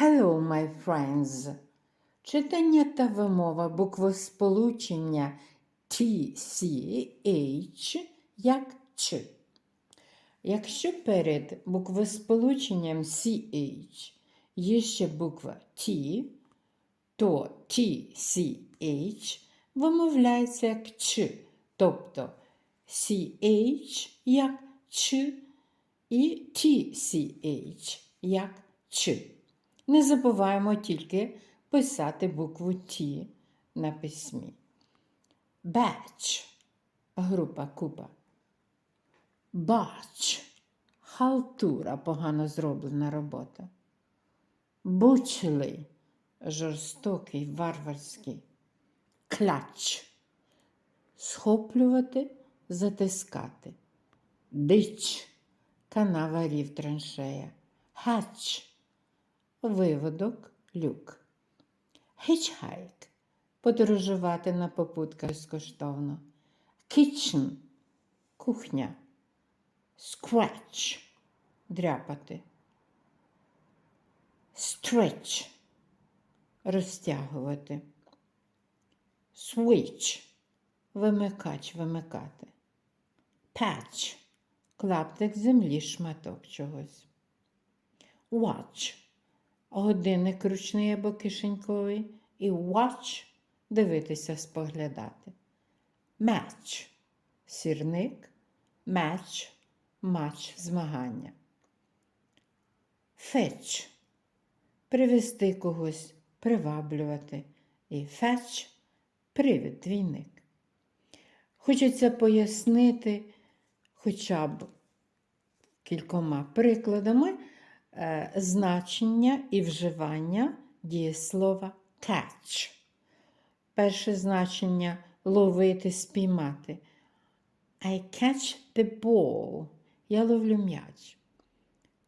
Hello, my friends. Читання та вимова буквосполучення TCH як Ч. Якщо перед буквосполученням CH є ще буква T, то TCH вимовляється як Ч, тобто CH як Ч і TCH як Ч. Не забуваємо тільки писати букву Т на письмі. Batch – група купа. Бач – халтура, погано зроблена робота. Бучли – жорстокий, варварський. Клач – схоплювати, затискати. Дич – канава рів траншея. Хач – виводок, люк. Hitchhike – подорожувати на попутках безкоштовно. Kitchen – кухня. Scratch – дряпати. Stretch – розтягувати. Switch – вимикач, вимикати. Patch – клаптик землі, шматок чогось. Watch – годинник ручний або кишеньковий. І watch – дивитися, споглядати. Match – сірник. Match – матч, змагання. Fetch – привести когось, приваблювати. І fetch – привід, двійник. Хочеться пояснити хоча б кількома прикладами значення і вживання дієслова catch. Перше значення ловити, спіймати. I catch the ball. Я ловлю м'яч.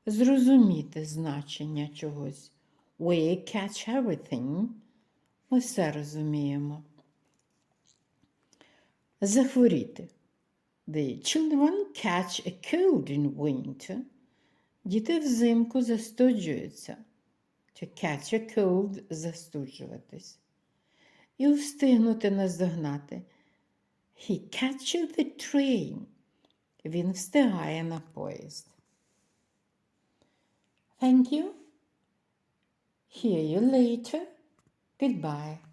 Зрозуміти значення чогось. We catch everything. Ми все розуміємо. Захворіти. The children catch a cold in winter. Діти взимку застуджуються. To catch a cold – застуджуватись. І встигнути наздогнати. He catches the train. Він встигає на поїзд. Thank you. Hear you later. Goodbye.